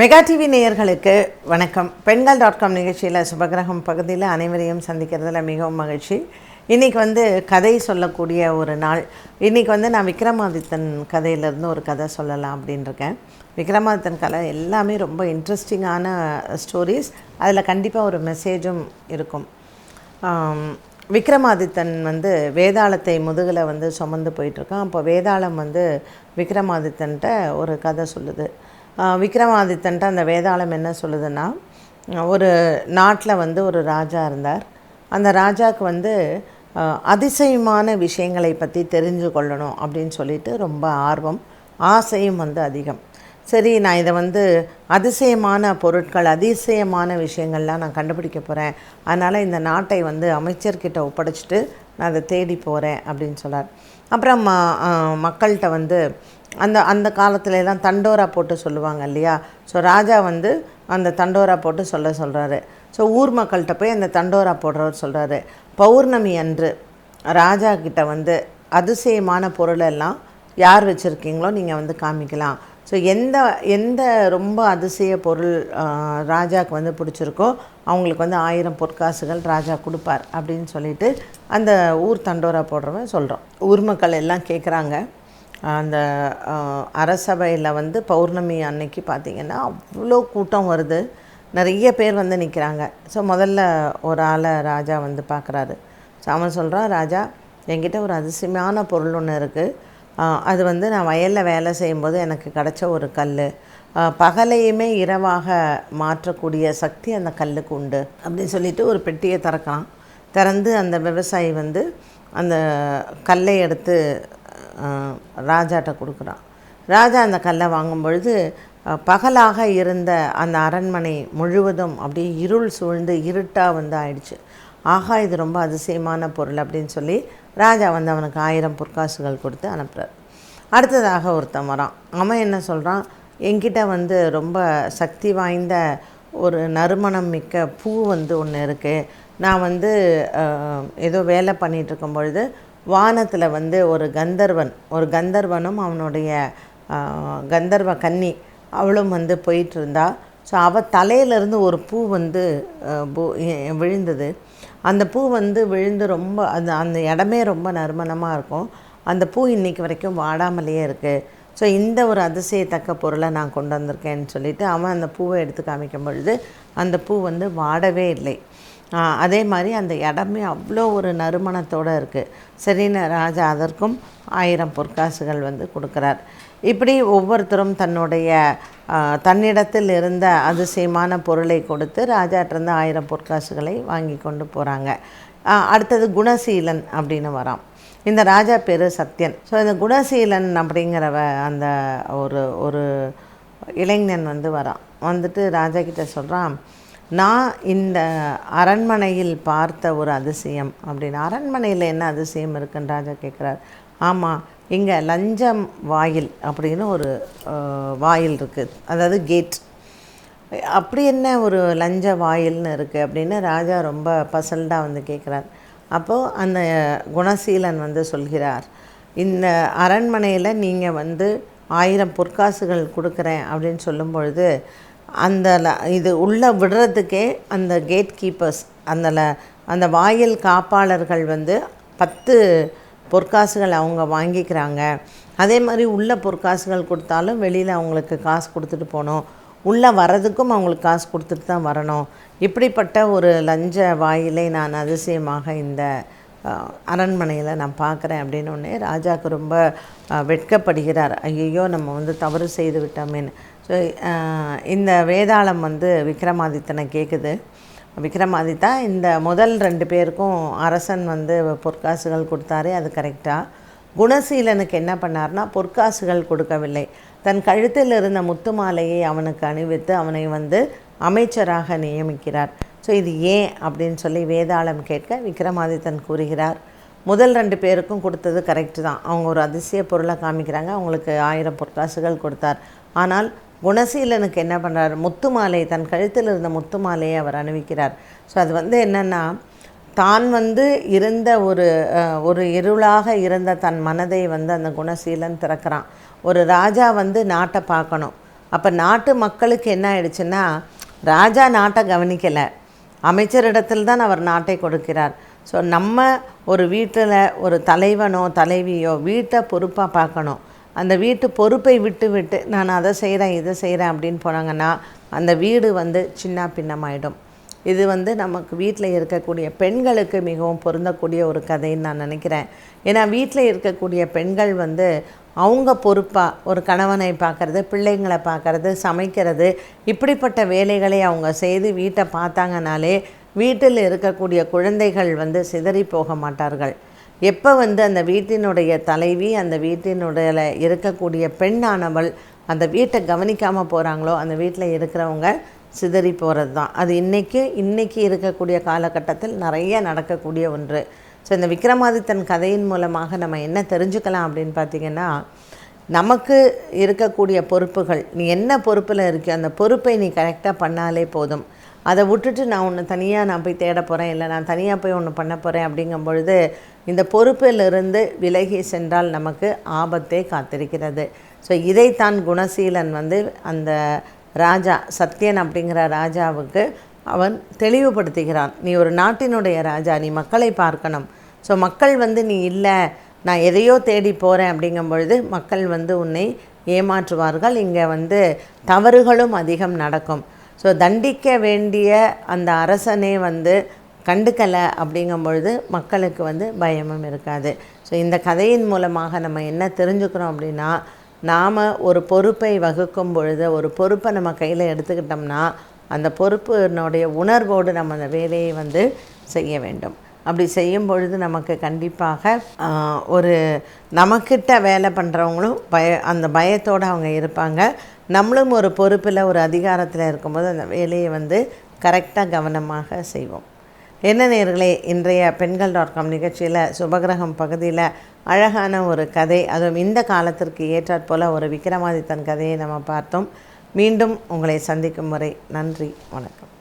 Mega TV நேயர்களுக்கு வணக்கம். பெண்கள் டாட் காம் நிகழ்ச்சியில் சுபகிரகம் பகுதியில் அனைவரையும் சந்திக்கிறதுல மிகவும் மகிழ்ச்சி. இன்றைக்கி வந்து கதை சொல்லக்கூடிய ஒரு நாள். இன்றைக்கி வந்து நான் விக்ரமாதித்தன் கதையிலேருந்து ஒரு கதை சொல்லலாம் அப்படின்னு இருக்கேன் விக்ரமாதித்தன் கதை எல்லாமே ரொம்ப இன்ட்ரெஸ்டிங்கான ஸ்டோரிஸ் அதில் கண்டிப்பாக ஒரு மெசேஜும் இருக்கும். விக்ரமாதித்தன் வந்து வேதாளத்தை முதுகில் வந்து சுமந்து போயிட்டுருக்கான். அப்போ வேதாளம் வந்து விக்ரமாதித்தன்ட்ட ஒரு கதை சொல்லுது. விக்ரமாதித்தன்ட்ட அந்த வேதாளம் என்ன சொல்லுதுன்னா ஒரு நாட்டில் வந்து ஒரு ராஜா இருந்தார். அந்த ராஜாவுக்கு வந்து அதிசயமான விஷயங்களை பற்றி தெரிஞ்சு கொள்ளணும் அப்படின்னு சொல்லிட்டு ரொம்ப ஆர்வம் ஆசையும் வந்து அதிகம். சரி நான் இதை வந்து அதிசயமான பொருட்கள் அதிசயமான விஷயங்கள்லாம் நான் கண்டுபிடிக்க போகிறேன் அதனால் இந்த நாட்டை வந்து அமைச்சர்கிட்ட ஒப்படைச்சிட்டு நான் அதை தேடி போகிறேன் அப்படின்னு சொன்னார். அப்புறம் ம மக்கள்கிட்ட வந்து அந்த அந்த காலத்துலலாம் தண்டோரா போட்டு சொல்லுவாங்க இல்லையா? ஸோ ராஜா வந்து அந்த தண்டோரா போட்டு சொல்ல சொல்கிறாரு ஸோ ஊர் மக்கள்கிட்ட போய் அந்த தண்டோரா போடுறவர் சொல்கிறாரு பௌர்ணமி அன்று ராஜா கிட்ட வந்து அதிசயமான பொருளெல்லாம் யார் வச்சுருக்கீங்களோ நீங்கள் வந்து காமிக்கலாம். ஸோ எந்த எந்த ரொம்ப அதிசய பொருள் ராஜாவுக்கு வந்து பிடிச்சிருக்கோ அவங்களுக்கு வந்து ஆயிரம் பொற்காசுகள் ராஜா கொடுப்பார் அப்படின்னு சொல்லிட்டு அந்த ஊர் தண்டோரா போடுறவன் சொல்கிறோம் ஊர் மக்கள் எல்லாம் கேட்குறாங்க அந்த அரசபையில் வந்து பௌர்ணமி அன்னைக்கு பார்த்திங்கன்னா அவ்வளோ கூட்டம் வருது. நிறைய பேர் வந்து நிற்கிறாங்க ஸோ முதல்ல ஒரு ஆளை ராஜா வந்து பார்க்குறாரு ஸோ அவன் சொல்கிறான் ராஜா என்கிட்ட ஒரு அதிசயமான பொருள் ஒன்று இருக்குது அது வந்து நான் வயலில் வேலை செய்யும்போது எனக்கு கிடச்ச ஒரு கல் பகலையுமே இரவாக மாற்றக்கூடிய சக்தி அந்த கல்லுக்கு உண்டு. அப்படின்னு சொல்லிட்டு ஒரு பெட்டியை திறக்கலாம் திறந்து அந்த விவசாயி வந்து அந்த கல்லை எடுத்து ராஜாட்ட கொடுக்குறான். ராஜா அந்த கல்லை வாங்கும் பொழுது பகலாக இருந்த அந்த அரண்மனை முழுவதும் அப்படியே இருள் சூழ்ந்து இருட்டாக வந்து ஆயிடுச்சு. ஆகா இது ரொம்ப அதிசயமான பொருள் அப்படின்னு சொல்லி ராஜா வந்து அவனுக்கு ஆயிரம் பொற்காசுகள் கொடுத்து அனுப்புகிறார் அடுத்ததாக ஒருத்தன் வரான். அவன் என்ன சொல்கிறான் என்கிட்ட வந்து ரொம்ப சக்தி வாய்ந்த ஒரு நறுமணம் மிக்க பூ வந்து ஒன்று இருக்குது நான் வந்து ஏதோ வேலை பண்ணிகிட்டு இருக்கும் பொழுது வானத்தில் வந்து ஒரு கந்தர்வன் ஒரு கந்தர்வனும் அவனுடைய கந்தர்வ கன்னி அவளும் வந்து போயிட்டு இருந்தா ஸோ அவள் தலையிலேருந்து ஒரு பூ வந்து பூ- விழுந்தது. அந்த பூ வந்து விழுந்து ரொம்ப அந்த அந்த இடமே ரொம்ப நறுமணமாக இருக்கும். அந்த பூ இன்னைக்கு வரைக்கும் வாடாமலேயே இருக்குது ஸோ இந்த ஒரு அதிசயத்தக்க பொருளை நான் கொண்டு வந்திருக்கேன்னு சொல்லிவிட்டு அவன் அந்த பூவை எடுத்து காமிக்கும் பொழுது அந்த பூ வந்து வாடவே இல்லை. அதே மாதிரி அந்த இடமே அவ்வளோ ஒரு நறுமணத்தோடு இருக்குது சரின்னு ராஜா அதற்கும் ஆயிரம் பொற்காசுகள் வந்து கொடுக்குறார். இப்படி ஒவ்வொருத்தரும் தன்னுடைய தன்னிடத்தில் இருந்த அதிசயமான பொருளை கொடுத்து ராஜாட்டிருந்து ஆயிரம் பொற்காசுகளை வாங்கி கொண்டு போகிறாங்க அடுத்தது குணசீலன் அப்படின்னு வரான். இந்த ராஜா பேர் சத்யன். ஸோ இந்த குணசீலன் அப்படிங்கிறவ அந்த ஒரு ஒரு இளைஞன் வந்து வரான். வந்துட்டு ராஜா கிட்ட சொல்கிறான் நான் இந்த அரண்மனையில் பார்த்த ஒரு அதிசயம். அப்படின்னு. அரண்மனையில் என்ன அதிசயம் இருக்குன்னு? ராஜா கேட்குறாரு ஆமாம் இங்கே லஞ்சம் வாயில் அப்படின்னு ஒரு வாயில் இருக்குது அதாவது கேட். அப்படி என்ன ஒரு லஞ்ச வாயில்னு இருக்குது அப்படின்னு ராஜா ரொம்ப பசல்டாக வந்து கேட்குறாரு அப்போது அந்த குணசீலன் வந்து சொல்கிறார் இந்த அரண்மனையில் நீங்கள் வந்து ஆயிரம் பொற்காசுகள் கொடுக்குறேன் அப்படின்னு சொல்லும் பொழுது அந்த இது உள்ளே விடுறதுக்கே அந்த கேட் கீப்பர்ஸ் அந்த ல- அந்த வாயில் காப்பாளர்கள் வந்து பத்து பொற்காசுகள் அவங்க வாங்கிக்கிறாங்க. அதே மாதிரி உள்ள பொற்காசுகள் கொடுத்தாலும் வெளியில் அவங்களுக்கு காசு கொடுத்துட்டு போகணும். உள்ளே வர்றதுக்கும் அவங்களுக்கு காசு கொடுத்துட்டு தான் வரணும். இப்படிப்பட்ட ஒரு லஞ்ச வாயிலை நான் அதிசயமாக இந்த அரண்மனையில் நான் பார்க்குறேன் அப்படின்னு உடனே ராஜாவுக்கு ரொம்ப வெட்கப்படுகிறார். ஐயோ நம்ம வந்து தவறு செய்து விட்டோமேன்னு. ஸோ இந்த வேதாளம் வந்து விக்ரமாதித்தனை கேட்குது விக்ரமாதித்தா இந்த முதல் ரெண்டு பேருக்கும் அரசன் வந்து பொற்காசுகள் கொடுத்தாரு அது கரெக்டாக குணசீலனுக்கு என்ன பண்ணார்னா பொற்காசுகள் கொடுக்கவில்லை. தன் கழுத்தில் இருந்த முத்து மாலையை அவனுக்கு அணிவித்து அவனை வந்து அமைச்சராக நியமிக்கிறார். ஸோ இது ஏன் அப்படின்னு சொல்லி வேதாளம் கேட்க விக்ரமாதித்தன் கூறுகிறார். முதல் ரெண்டு பேருக்கும் கொடுத்தது கரெக்டு தான். அவங்க ஒரு அதிசய பொருளை காமிக்கிறாங்க. அவங்களுக்கு ஆயிரம் பொற்காசுகள் கொடுத்தார். ஆனால் குணசீலனுக்கு என்ன பண்ணுறார் முத்து மாலை தன் கழுத்தில் இருந்த முத்து மாலையை அவர் அணிவிக்கிறார். ஸோ அது வந்து என்னென்னா தான் வந்து இருந்த ஒரு ஒரு இருளாக இருந்த தன் மனதை வந்து அந்த குணசீலன் திறக்கிறான். ஒரு ராஜா வந்து நாட்டை பார்க்கணும். அப்போ நாட்டு மக்களுக்கு என்ன ஆயிடுச்சுன்னா ராஜா நாட்டை கவனிக்கலை. அமைச்சரிடத்தில் தான் அவர் நாட்டை கொடுக்கிறார். ஸோ நம்ம ஒரு வீட்டில் ஒரு தலைவனோ தலைவியோ வீட்டை பொறுப்பாக பார்க்கணும். அந்த வீட்டு பொறுப்பை விட்டு விட்டு நான் அதை செய்கிறேன் இதை செய்கிறேன் அப்படின்னு போனாங்கன்னா அந்த வீடு வந்து சின்ன பின்னமாயிடும். இது வந்து நமக்கு வீட்டில் இருக்கக்கூடிய பெண்களுக்கு மிகவும் பொருந்தக்கூடிய ஒரு கதைன்னு நான் நினைக்கிறேன். ஏன்னா வீட்டில் இருக்கக்கூடிய பெண்கள் வந்து அவங்க பொறுப்பாக ஒரு கணவனை பார்க்கறது பிள்ளைங்களை பார்க்குறது சமைக்கிறது இப்படிப்பட்ட வேலைகளை அவங்க செய்து வீட்டை பார்த்தாங்கனாலே வீட்டில் இருக்கக்கூடிய குழந்தைகள் வந்து சிதறி போக மாட்டார்கள். எப்போ வந்து அந்த வீட்டினுடைய தலைவி அந்த வீட்டினுடைய இருக்கக்கூடிய பெண்ணானவள் அந்த வீட்டை கவனிக்காமல் போகிறாங்களோ அந்த வீட்டில் இருக்கிறவங்க சிதறி போகிறது தான். அது இன்றைக்கி இன்றைக்கி இருக்கக்கூடிய காலகட்டத்தில் நிறைய நடக்கக்கூடிய ஒன்று. ஸோ இந்த விக்ரமாதித்தன் கதையின் மூலமாக நம்ம என்ன தெரிஞ்சுக்கலாம் அப்படின்னு பார்த்திங்கன்னா நமக்கு இருக்கக்கூடிய பொறுப்புகள் நீ என்ன பொறுப்பில் இருக்கியோ அந்த பொறுப்பை நீ கரெக்டாக பண்ணாலே போதும். அதை விட்டுட்டு நான் ஒன்று தனியாக நான் போய் தேட போகிறேன் இல்லை நான் தனியாக போய் ஒன்று பண்ண போகிறேன் அப்படிங்கும் பொழுது இந்த பொறுப்பிலிருந்து விலகி சென்றால் நமக்கு ஆபத்தே காத்திருக்கிறது. ஸோ இதைத்தான் குணசீலன் வந்து அந்த ராஜா சத்யன் அப்படிங்கிற ராஜாவுக்கு அவன் தெளிவுபடுத்துகிறான். நீ ஒரு நாட்டினுடைய ராஜா நீ மக்களை பார்க்கணும். ஸோ மக்கள் வந்து நீ இல்லை நான் எதையோ தேடி போகிறேன் அப்படிங்கும் பொழுது மக்கள் வந்து உன்னை ஏமாற்றுவார்கள். இங்கே வந்து தவறுகளும் அதிகம் நடக்கும். ஸோ தண்டிக்க வேண்டிய அந்த அரசனே வந்து கண்டுக்கலை அப்படிங்கும் பொழுது மக்களுக்கு வந்து பயமும் இருக்காது. ஸோ இந்த கதையின் மூலமாக நம்ம என்ன தெரிஞ்சுக்கிறோம் அப்படின்னா நாம் ஒரு பொறுப்பை வகுக்கும் பொழுது ஒரு பொறுப்பை நம்ம கையில் எடுத்துக்கிட்டோம்னா அந்த பொறுப்பினுடைய உணர்வோடு நம்ம அந்த வேலையை வந்து செய்ய வேண்டும். அப்படி செய்யும் பொழுது நமக்கு கண்டிப்பாக ஒரு நமக்கிட்ட வேலை பண்ணுறவங்களும் பய அந்த பயத்தோடு அவங்க இருப்பாங்க. நம்மளும் ஒரு பொறுப்பில் ஒரு அதிகாரத்தில் இருக்கும்போது அந்த வேலையை வந்து கரெக்டாக கவனமாக செய்வோம். என்ன நேர்களே இன்றைய பெண்கள் டாட் காம் நிகழ்ச்சியில் சுபகிரகம் பகுதியில் அழகான ஒரு கதை அதுவும் இந்த காலத்திற்கு ஏற்றாற்போல் ஒரு விக்ரமாதித்தன் கதையை நம்ம பார்த்தோம். மீண்டும் உங்களை சந்திக்கும் வரை நன்றி வணக்கம்.